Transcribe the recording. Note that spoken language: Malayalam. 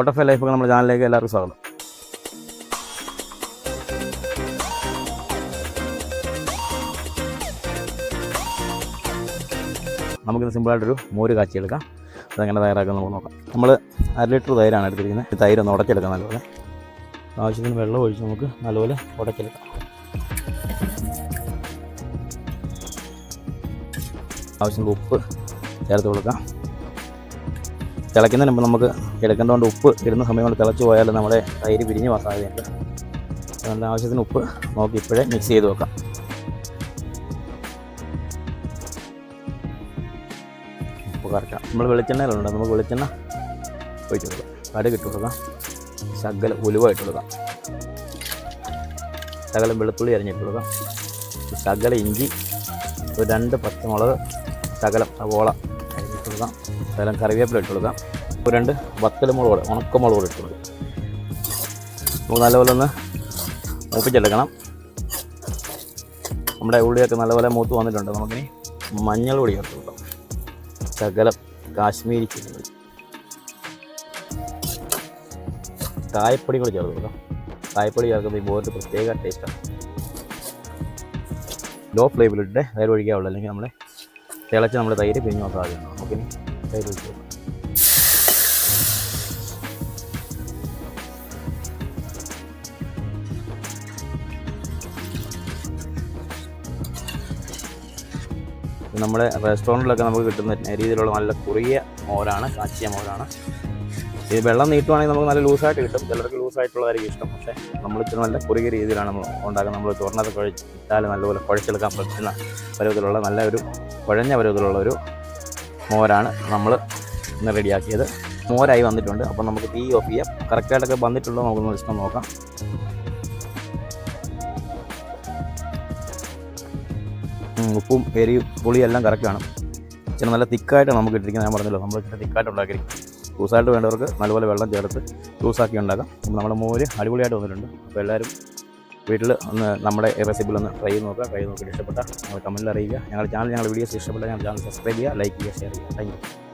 ബട്ടർഫ്ലൈ ലൈഫ് ഒക്കെ നമ്മുടെ ചാനലിലേക്ക് എല്ലാവർക്കും സ്വാഗതം. നമുക്കിന്ന് സിമ്പിളായിട്ടൊരു മോര് കാച്ചി എടുക്കാം അതെങ്ങനെ തയ്യാറാക്കാൻ നമുക്ക് നോക്കാം. നമ്മൾ അര ലിറ്റർ തൈരാണ് എടുത്തിരിക്കുന്നത്. തൈര് ഒന്ന് ഉടച്ചെടുക്കാം നല്ലപോലെ. ആവശ്യത്തിന് വെള്ളം ഒഴിച്ച് നമുക്ക് നല്ലപോലെ ഉടച്ചെടുക്കാം ആവശ്യത്തിന് ഉപ്പ് ചേർത്ത് കൊടുക്കാം. തിളയ്ക്കുന്നതിന് മുമ്പ് നമുക്ക് എടുക്കേണ്ടതുകൊണ്ട് ഉപ്പ് ഇടുന്ന സമയം കൊണ്ട് തിളച്ച് പോയാൽ നമ്മുടെ തൈര് പിരിഞ്ഞ് പോകാൻ സാധ്യതയുണ്ട് അതുകൊണ്ട് ആവശ്യത്തിന് ഉപ്പ് നോക്കി ഇപ്പോഴേ മിക്സ് ചെയ്ത് വെക്കാം. ഉപ്പ് കറക്കാം. നമ്മൾ വെളിച്ചെണ്ണയിലുണ്ട്. നമുക്ക് വെളിച്ചെണ്ണ ഒഴിച്ച് കൊടുക്കാം. കടുക് ഇട്ട് കൊടുക്കാം. ശകലം ഉലുവ ഇട്ട് കൊടുക്കാം. ശകലം വെളുത്തുള്ളി അരിഞ്ഞിട്ട് കൊടുക്കാം. ശകലം ഇഞ്ചി ഒരു രണ്ട് പച്ചമുളക് ശകലം സവോള കൊടുക്കാം. അതെല്ലാം കറിവേപ്പില ഇട്ട് കൊടുക്കാം. ഒരു രണ്ട് വത്തലുമുളക് കൂടെ ഉണക്കമുളക് കൂടെ ഇട്ട് കൊടുക്കാം. നമുക്ക് നല്ലപോലെ ഒന്ന് മൂപ്പിച്ചെടുക്കണം. നമ്മുടെ ഉള്ളിയൊക്കെ നല്ലപോലെ മൂത്ത് വന്നിട്ടുണ്ട്. നമുക്കിനി മഞ്ഞൾ പൊടി ചേർത്ത് കൊടുക്കാം. ശകലം കാശ്മീരി ചില്ലി കായപ്പൊടി കൂടി ചേർത്ത് കൊടുക്കാം. കായപ്പൊടി ചേർക്കുന്ന ഈ ബോറിന്റെ പ്രത്യേക ടേസ്റ്റാണ് ലോ ഫ്ലേമിലിട്ട് നേരെ ഒഴിക്കാവുള്ളൂ അല്ലെങ്കിൽ നമ്മൾ തിളച്ച് നമ്മൾ തൈര് പിഴിഞ്ഞ് നോക്കാൻ ആദ്യം നമുക്കിനി തൈര് കൊടുക്കാം. നമ്മുടെ റെസ്റ്റോറന്റിലൊക്കെ നമുക്ക് കിട്ടുന്ന രീതിയിലുള്ള നല്ല കുറിയ മോരാണ് കാച്ചിയ മോരാണ്. ഇത് വെള്ളം നീട്ടുവാണെങ്കിൽ നമുക്ക് നല്ല ലൂസായിട്ട് കിട്ടും. ചിലർക്ക് ലൂസായിട്ടുള്ളതായിരിക്കും ഇഷ്ടം. പക്ഷേ നമ്മൾ ഇച്ചിരി നല്ല കുറുകിയ രീതിയിലാണ് നമ്മൾ ഉണ്ടാക്കുന്നത്. നമ്മൾ ചോറിനകത്ത് കുഴച്ച് ഇട്ടാൽ നല്ലപോലെ കുഴച്ചെടുക്കാൻ പറ്റുന്ന പരുവത്തിലുള്ള നല്ല ഒരു കുഴഞ്ഞ പരുവത്തിലുള്ള ഒരു മോരാണ് നമ്മൾ ഇന്ന് റെഡിയാക്കിയത്. മോരായി വന്നിട്ടുണ്ട്. അപ്പോൾ നമുക്ക് തീ ഓഫ് ചെയ്യാം. കറക്റ്റായിട്ടൊക്കെ വന്നിട്ടുണ്ടോ നമുക്കൊന്ന് ഇഷ്ടം നോക്കാം. ഉപ്പും എരിയും പുളിയും എല്ലാം കറക്റ്റാണ് ഇച്ചിരി നല്ല തിക്കായിട്ട് നമുക്ക് ഇട്ടിരിക്കുന്നത് ഞാൻ പറഞ്ഞല്ലോ. നമ്മൾ ഇച്ചിരി തിക്കായിട്ട് ഉണ്ടാക്കിയിരിക്കും ലൂസായിട്ട് വേണ്ടവർക്ക് നല്ലപോലെ വെള്ളം ചേർത്ത് ലൂസാക്കി ഉണ്ടാക്കാം. അപ്പം നമ്മുടെ മോര് അടിപൊളിയായിട്ട് വന്നിട്ടുണ്ട്. അപ്പോൾ എല്ലാവരും വീട്ടിൽ ഒന്ന് നമ്മുടെ ഈ റെസിപ്പിയിൽ ഒന്ന് ട്രൈ ചെയ്ത് നോക്കുക. ട്രൈ നോക്കിയിട്ട് ഇഷ്ടപ്പെട്ടാൽ നമ്മൾ കമന്റിൽ അറിയിക്കുക. ഞങ്ങളുടെ ചാനൽ ഞങ്ങളുടെ വീഡിയോസ് ഇഷ്ടപ്പെട്ടാൽ ഞങ്ങളുടെ ചാനൽ സബ്സ്ക്രൈബ് ചെയ്യുക ലൈക്ക് ചെയ്യുക ഷെയർ ചെയ്യുക. താങ്ക്